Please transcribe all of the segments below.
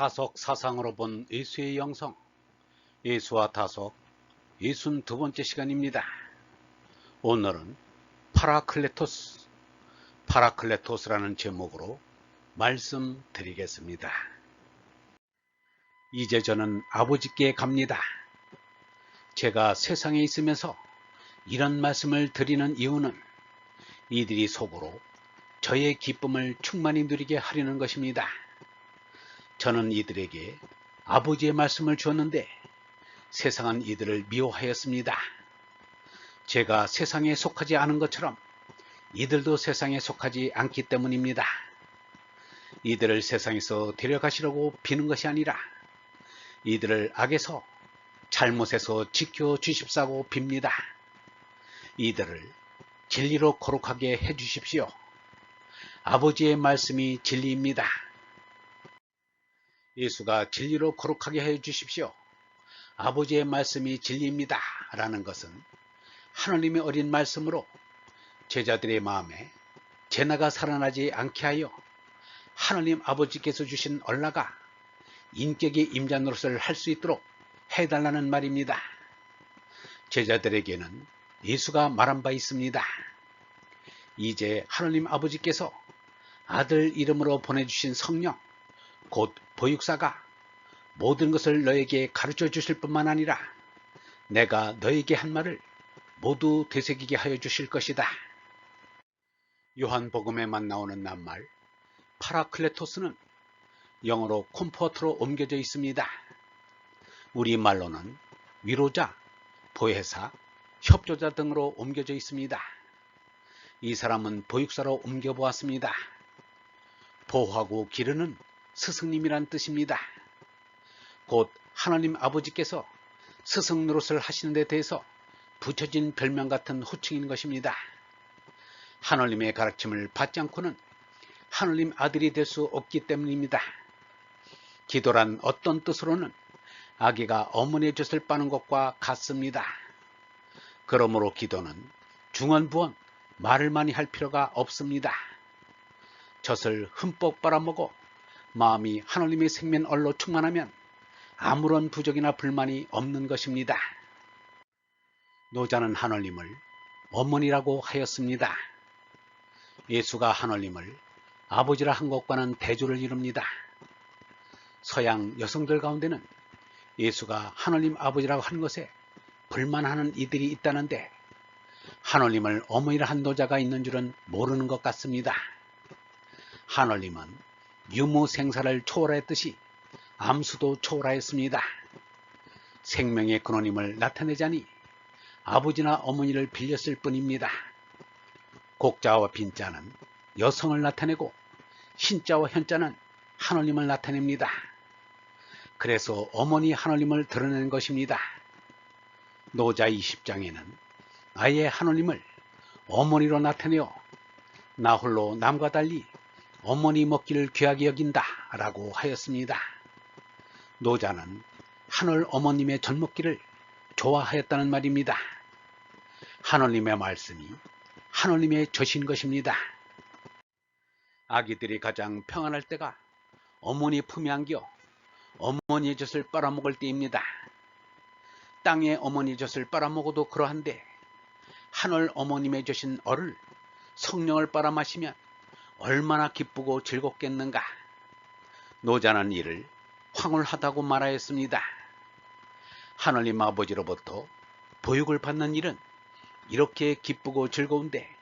다속 사상으로 본 예수의 영성 예수와 다속 예순 두 번째 시간입니다. 오늘은 파라클레토스 파라클레토스라는 제목으로 말씀드리겠습니다. 이제 저는 아버지께 갑니다. 제가 세상에 있으면서 이런 말씀을 드리는 이유는 이들이 속으로 저의 기쁨을 충만히 누리게 하려는 것입니다. 저는 이들에게 아버지의 말씀을 주었는데 세상은 이들을 미워하였습니다. 제가 세상에 속하지 않은 것처럼 이들도 세상에 속하지 않기 때문입니다. 이들을 세상에서 데려가시려고 비는 것이 아니라 이들을 악에서 잘못에서 지켜 주십사고 빕니다. 이들을 진리로 거룩하게 해 주십시오. 아버지의 말씀이 진리입니다. 예수가 진리로 거룩하게 해 주십시오. 아버지의 말씀이 진리입니다. 라는 것은 하나님의 어린 말씀으로 제자들의 마음에 제나가 살아나지 않게 하여 하나님 아버지께서 주신 얼라가 인격의 임자 노릇을 할 수 있도록 해달라는 말입니다. 제자들에게는 예수가 말한 바 있습니다. 이제 하나님 아버지께서 아들 이름으로 보내주신 성령, 곧 보육사가 모든 것을 너에게 가르쳐 주실 뿐만 아니라 내가 너에게 한 말을 모두 되새기게 하여 주실 것이다. 요한복음에만 나오는 낱말 파라클레토스는 영어로 콤포트로 옮겨져 있습니다. 우리말로는 위로자, 보혜사, 협조자 등으로 옮겨져 있습니다. 이 사람은 보육사로 옮겨보았습니다. 보호하고 기르는 스승님이란 뜻입니다. 곧 하나님 아버지께서 스승 노릇을 하시는 데 대해서 붙여진 별명 같은 호칭인 것입니다. 하나님의 가르침을 받지 않고는 하나님 아들이 될 수 없기 때문입니다. 기도란 어떤 뜻으로는 아기가 어머니의 젖을 빠는 것과 같습니다. 그러므로 기도는 중언부언 말을 많이 할 필요가 없습니다. 젖을 흠뻑 빨아먹어 마음이 하나님의 생면 얼로 충만하면 아무런 부족이나 불만이 없는 것입니다. 노자는 하나님을 어머니라고 하였습니다. 예수가 하나님을 아버지라 한 것과는 대조를 이룹니다. 서양 여성들 가운데는 예수가 하나님 아버지라고 한 것에 불만하는 이들이 있다는데 하나님을 어머니라 한 노자가 있는 줄은 모르는 것 같습니다. 하나님은 유무 생사를 초월했듯이 암수도 초월하였습니다. 생명의 근원임을 나타내자니 아버지나 어머니를 빌렸을 뿐입니다. 곡자와 빈자는 여성을 나타내고 신자와 현자는 하나님을 나타냅니다. 그래서 어머니 하나님을 드러낸 것입니다. 노자 20장에는 아예 하나님을 어머니로 나타내어 나 홀로 남과 달리 어머니 먹기를 귀하게 여긴다 라고 하였습니다. 노자는 하늘 어머님의 젖 먹기를 좋아하였다는 말입니다. 하나님의 말씀이 하나님의 젖인 것입니다. 아기들이 가장 평안할 때가 어머니 품에 안겨 어머니의 젖을 빨아먹을 때입니다. 땅의 어머니 젖을 빨아먹어도 그러한데 하늘 어머님의 젖인 얼을 성령을 빨아마시면 얼마나 기쁘고 즐겁겠는가. 노자는 이를 황홀하다고 말하였습니다. 하늘님 아버지로부터 보육을 받는 일은 이렇게 기쁘고 즐거운데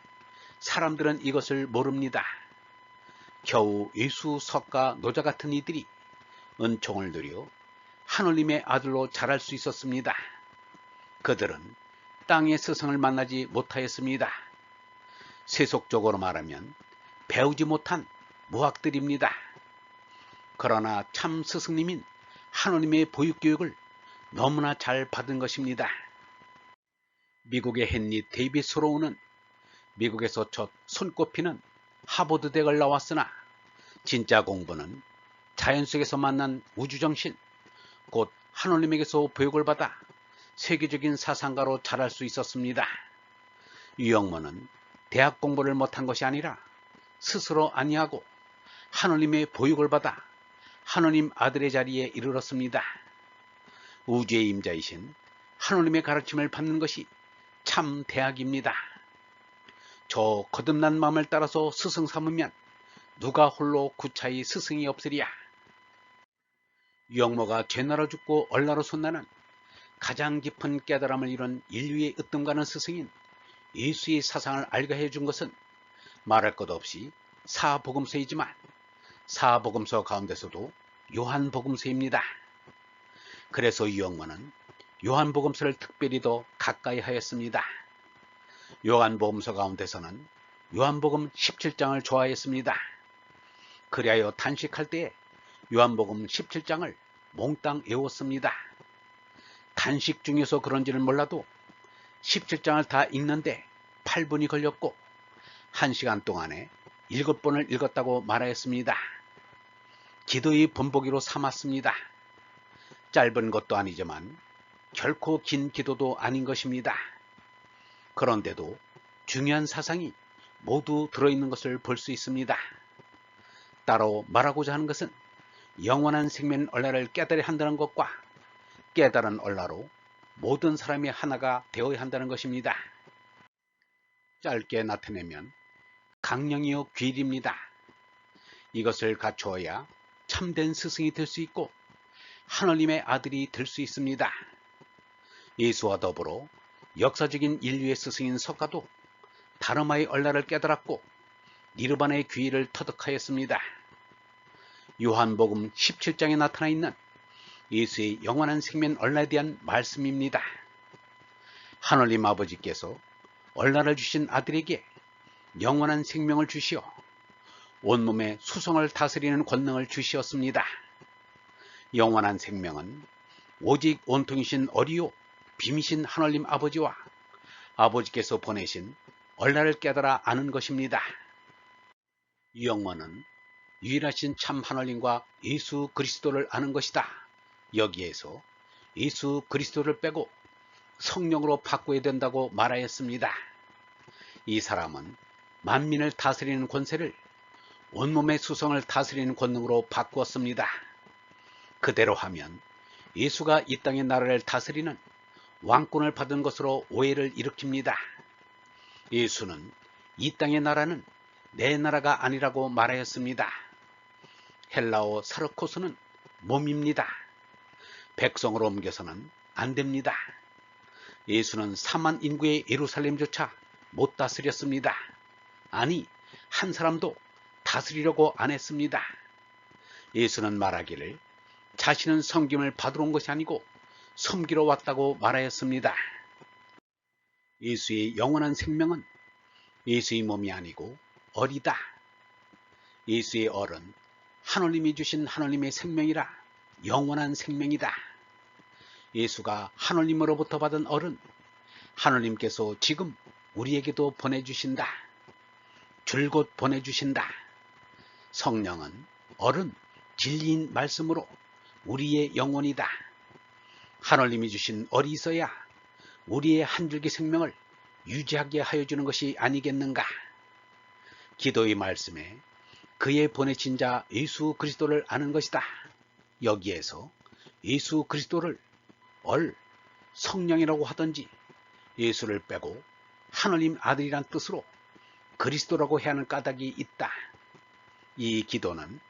사람들은 이것을 모릅니다. 겨우 예수, 석가, 노자 같은 이들이 은총을 누려 하늘님의 아들로 자랄 수 있었습니다. 그들은 땅의 스승을 만나지 못하였습니다. 세속적으로 말하면 배우지 못한 무학들입니다. 그러나 참 스승님인 하느님의 보육교육을 너무나 잘 받은 것입니다. 미국의 헨리 데이비스 로우는 미국에서 첫 손꼽히는 하버드 대학을 나왔으나 진짜 공부는 자연 속에서 만난 우주정신, 곧 하느님에게서 보육을 받아 세계적인 사상가로 자랄 수 있었습니다. 유영모는 대학 공부를 못한 것이 아니라 스스로 아니하고 하느님의 보육을 받아 하느님 아들의 자리에 이르렀습니다. 우주의 임자이신 하느님의 가르침을 받는 것이 참 대학입니다. 저 거듭난 마음을 따라서 스승 삼으면 누가 홀로 구차히 스승이 없으리야. 영모가 죄나로 죽고 얼나로 솟나는 가장 깊은 깨달음을 이룬 인류의 으뜸가는 스승인 예수의 사상을 알게 해준 것은 말할 것 없이 사복음서이지만 사복음서 가운데서도 요한복음서입니다. 그래서 이 영모는 요한복음서를 특별히 더 가까이 하였습니다. 요한복음서 가운데서는 요한복음 17장을 좋아했습니다. 그리하여 단식할 때에 요한복음 17장을 몽땅 외웠습니다. 단식 중에서 그런지는 몰라도 17장을 다 읽는데 8분이 걸렸고 1시간 동안에 7번을 읽었다고 말하였습니다. 기도의 본보기로 삼았습니다. 짧은 것도 아니지만 결코 긴 기도도 아닌 것입니다. 그런데도 중요한 사상이 모두 들어있는 것을 볼 수 있습니다. 따로 말하고자 하는 것은 영원한 생명 얼라를 깨달아야 한다는 것과 깨달은 얼라로 모든 사람이 하나가 되어야 한다는 것입니다. 짧게 나타내면 강령이요 귀일입니다. 이것을 갖추어야 참된 스승이 될 수 있고 하나님의 아들이 될 수 있습니다. 예수와 더불어 역사적인 인류의 스승인 석가도 다르마의 얼라를 깨달았고 니르바나의 귀의를 터득하였습니다. 요한복음 17장에 나타나 있는 예수의 영원한 생명 얼라에 대한 말씀입니다. 하늘님 아버지께서 얼라를 주신 아들에게 영원한 생명을 주시어 온몸의 수성을 다스리는 권능을 주시었습니다. 영원한 생명은 오직 온통이신 어리요 빔이신 하늘님 아버지와 아버지께서 보내신 얼라를 깨달아 아는 것입니다. 영원은 유일하신 참 하늘님과 예수 그리스도를 아는 것이다. 여기에서 예수 그리스도를 빼고 성령으로 바꿔야 된다고 말하였습니다. 이 사람은 만민을 다스리는 권세를 온몸의 수성을 다스리는 권능으로 바꾸었습니다. 그대로 하면 예수가 이 땅의 나라를 다스리는 왕권을 받은 것으로 오해를 일으킵니다. 예수는 이 땅의 나라는 내 나라가 아니라고 말하였습니다. 헬라어 사르코스는 몸입니다. 백성으로 옮겨서는 안 됩니다. 예수는 3만 인구의 예루살렘조차 못 다스렸습니다. 아니, 한 사람도 다스리려고 안 했습니다. 예수는 말하기를 자신은 섬김을 받으러 온 것이 아니고 섬기러 왔다고 말하였습니다. 예수의 영원한 생명은 예수의 몸이 아니고 어리다. 예수의 얼은 하나님이 주신 하나님의 생명이라 영원한 생명이다. 예수가 하나님으로부터 받은 얼은 하나님께서 지금 우리에게도 보내주신다. 줄곧 보내주신다. 성령은 얼은 진리인 말씀으로 우리의 영혼이다. 하나님이 주신 얼이 있어야 우리의 한 줄기 생명을 유지하게 하여 주는 것이 아니겠는가? 기도의 말씀에 그의 보내신 자 예수 그리스도를 아는 것이다. 여기에서 예수 그리스도를 얼 성령이라고 하든지 예수를 빼고 하나님 아들이란 뜻으로 그리스도라고 해야 하는 까닭이 있다. 이 기도는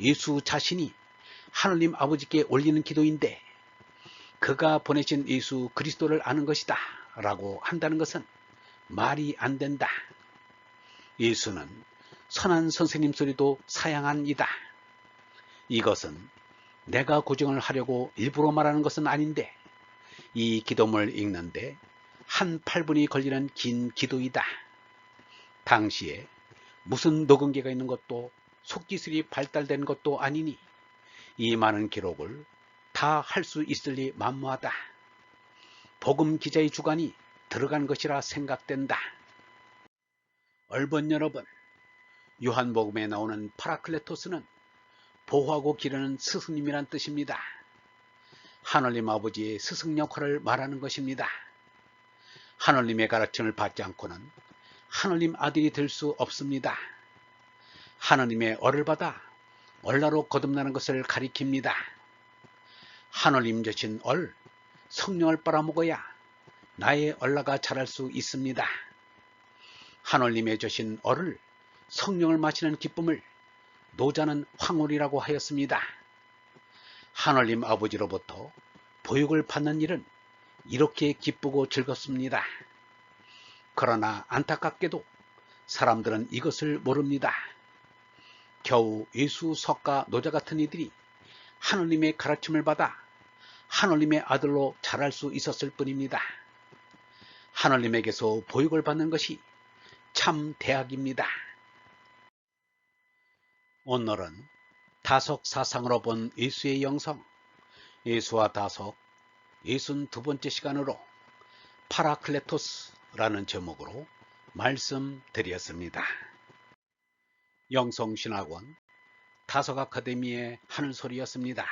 예수 자신이 하나님 아버지께 올리는 기도인데 그가 보내신 예수 그리스도를 아는 것이다 라고 한다는 것은 말이 안 된다. 예수는 선한 선생님 소리도 사양한 이다. 이것은 내가 고정을 하려고 일부러 말하는 것은 아닌데 이 기도문을 읽는데 한 8분이 걸리는 긴 기도이다. 당시에 무슨 녹음기가 있는 것도 속기술이 발달된 것도 아니니 이 많은 기록을 다 할 수 있을 리 만무하다. 복음 기자의 주관이 들어간 것이라 생각된다. 얼번 여러분, 요한복음에 나오는 파라클레토스는 보호하고 기르는 스승님이란 뜻입니다. 하늘님 아버지의 스승 역할을 말하는 것입니다. 하늘님의 가르침을 받지 않고는 하늘님 아들이 될 수 없습니다. 하느님의 얼을 받아 얼라로 거듭나는 것을 가리킵니다. 하늘님 주신 얼, 성령을 빨아먹어야 나의 얼라가 자랄 수 있습니다. 하늘님의 주신 얼을 성령을 마시는 기쁨을 노자는 황홀이라고 하였습니다. 하늘님 아버지로부터 보육을 받는 일은 이렇게 기쁘고 즐겁습니다. 그러나 안타깝게도 사람들은 이것을 모릅니다. 겨우 예수, 석가, 노자 같은 이들이 하느님의 가르침을 받아 하느님의 아들로 자랄 수 있었을 뿐입니다. 하느님에게서 보육을 받는 것이 참 대학입니다. 오늘은 다석 사상으로 본 예수의 영성, 예수와 다석, 예순 두 번째 시간으로 파라클레토스 라는 제목으로 말씀드렸습니다. 영성신학원 다석 아카데미의 하늘소리였습니다.